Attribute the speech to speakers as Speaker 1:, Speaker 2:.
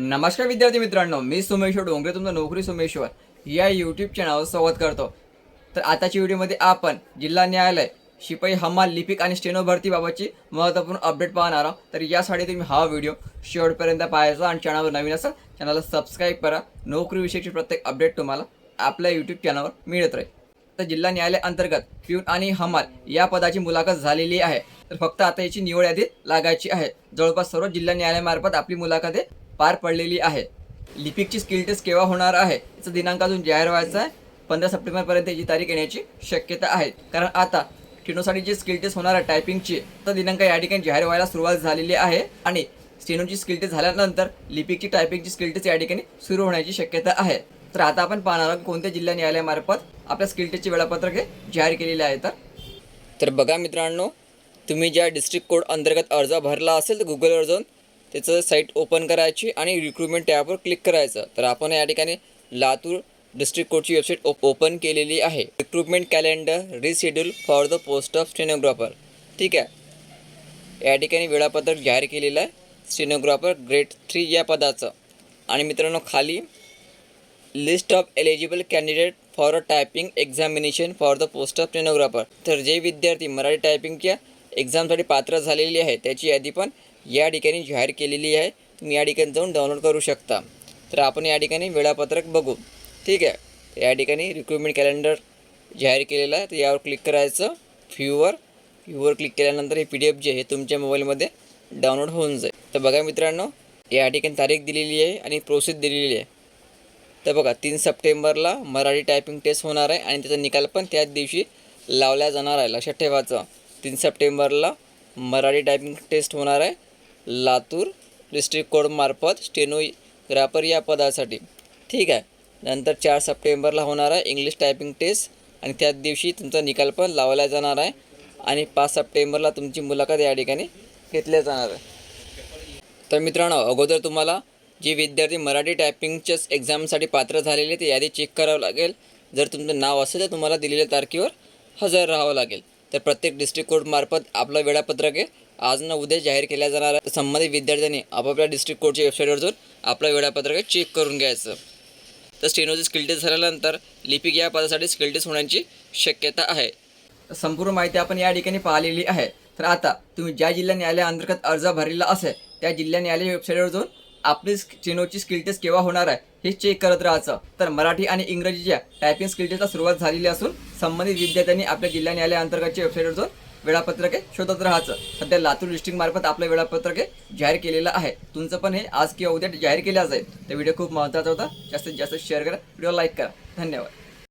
Speaker 1: नमस्कार विद्यार्थी मित्रांनो मी सोमेश्वर डोंगरे तुमचं नोकरी सोमेश्वर. या यूट्यूब चॅनलवर स्वागत करतो. तर आताच्या व्हिडिओमध्ये आपण जिल्हा न्यायालय शिपाई हमाल लिपिक आणि स्टेनो भरतीबाबतची महत्त्वपूर्ण अपडेट पाहणार आहोत. तर यासाठी तुम्ही हा व्हिडिओ शेवटपर्यंत पाहायचा आणि चॅनलवर नवीन असाल चॅनलला सबस्क्राईब करा. नोकरीविषयीची प्रत्येक अपडेट तुम्हाला आपल्या यूट्यूब चॅनलवर मिळत राहील. तर जिल्हा न्यायालय अंतर्गत प्यून आणि हमाल या पदाची मुलाखत झालेली आहे. तर फक्त आता याची निवड यादीत लागायची आहे. जवळपास सर्व जिल्हा न्यायालयामार्फत आपली मुलाखत पार पडलेली आहे. लिपिकची स्किल टेस्ट केव्हा होणार आहे? याचा दिनांक अजून जाहीर व्हायचा आहे. पंधरा सप्टेंबरपर्यंत याची तारीख येण्याची शक्यता आहे. कारण आता स्टेनोसाठी जी स्किल टेस्ट होणार आहे टायपिंगची. तर दिनांक या ठिकाणी जाहीर व्हायला सुरुवात झालेली आहे. आणि स्टेनोची स्किल टेस्ट झाल्यानंतर लिपिकची टायपिंगची स्किल टेस्ट या ठिकाणी सुरू होण्याची शक्यता आहे. तर आता आपण पाहणार आहोत कोणत्या जिल्हा न्यायालयामार्फत आपल्या स्किल टेस्टचे वेळापत्रक हे जाहीर केलेले आहे. तर तर बघा मित्रांनो तुम्ही ज्या डिस्ट्रिक्ट कोड अंतर्गत अर्ज भरला असेल तर गुगलवर जाऊन त्याचं साईट ओपन करायची आणि रिक्रुटमेंट टॅबवर क्लिक करायचं. तर आपण या ठिकाणी लातूर डिस्ट्रिक्ट कोर्टची वेबसाईट ओप ओपन केलेली आहे. Recruitment calendar reschedule for the post of stenographer ठीक आहे? या ठिकाणी वेळापत्रक जाहीर केलेलं आहे. स्टेनोग्राफर ग्रेड थ्री या पदाचं. आणि मित्रांनो खाली list of eligible candidate for a typing examination for the post of stenographer तर जे विद्यार्थी मराठी टायपिंगच्या एक्झामसाठी पात्र झालेली आहे त्याची यादी पण या ठिकाणी जाहीर केलेली आहे. तुम्ही या ठिकाणी जाऊन डाउनलोड करू शकता. तर आपण या ठिकाणी वेळापत्रक बघू. ठीक आहे. या ठिकाणी रिक्रुटमेंट कॅलेंडर जाहीर केलेलं आहे. तर यावर क्लिक करायचं. फ्यूवर व्ह्यूवर क्लिक केल्यानंतर हे पी डी एफ जे आहे तुमच्या मोबाईलमध्ये डाउनलोड होऊन जाईल. तर बघा मित्रांनो या ठिकाणी तारीख दिलेली आहे आणि प्रोसेस दिलेली आहे. तर बघा तीन सप्टेंबरला मराठी टायपिंग टेस्ट होणार आहे आणि त्याचा निकाल पण त्याच दिवशी लावला जाणार आहे. लक्षात ठेवायचं. तीन सप्टेंबरला मराठी टायपिंग टेस्ट होणार आहे. लातूर डिस्ट्रिक्ट कोडमार्फत स्टेनोग्राफर या पदासाठी. ठीक आहे. नंतर चार सप्टेंबरला होणार आहे इंग्लिश टायपिंग टेस्ट आणि त्याच दिवशी तुमचा निकाल पण लावला जाणार आहे आणि पाच सप्टेंबरला तुमची मुलाखत या ठिकाणी घेतल्या जाणार आहे. तर मित्रांनो अगोदर तुम्हाला जे विद्यार्थी मराठी टायपिंगच्याच एक्झामसाठी पात्र झालेले ते यादी चेक करावं लागेल. जर तुमचं नाव असेल तर तुम्हाला दिलेल्या तारखेवर हजर राहावं लागेल. तर प्रत्येक डिस्ट्रिक्ट कोर्टमार्फत आपलं वेळापत्रक आहे. आज ना उद्या जाहीर केल्या जाणार आहे. तर संबंधित विद्यार्थ्यांनी आपापल्या डिस्ट्रिक्ट कोर्टच्या वेबसाईटवर जाऊन आपलं वेळापत्रक चेक करून घ्यायचं. तर स्टेनोचे स्किल टेस्ट झाल्यानंतर लिपिक या पदासाठी स्किल टेस्ट होण्याची शक्यता आहे. संपूर्ण माहिती आपण या ठिकाणी पाहिलेली आहे. तर आता तुम्ही ज्या जिल्हा न्यायालय अंतर्गत अर्ज भरलेला असेल त्या जिल्हा न्यायालय वेबसाईटवर जाऊन आपली चेनोची स्किल टेस्ट केव्हा होणार आहे हे चेक करत राहायचं. तर मराठी आणि इंग्रजीच्या टायपिंग स्किल टेस्टला सुरुवात झालेली असून संबंधित विद्यार्थ्यांनी आपल्या जिल्हा न्यायालय अंतर्गतच्या वेबसाईटवर जाऊन वेळापत्रके शोधत राहायचं. सध्या लातूर डिस्ट्रिक्ट मार्फत आपलं वेळापत्रके जाहीर केलेलं आहे. तुमचं पण हे आज किंवा उद्या जाहीर केलं जाईल तर व्हिडिओ खूप महत्त्वाचा होता. जास्तीत जास्त शेअर करा व्हिडिओ लाईक करा. धन्यवाद.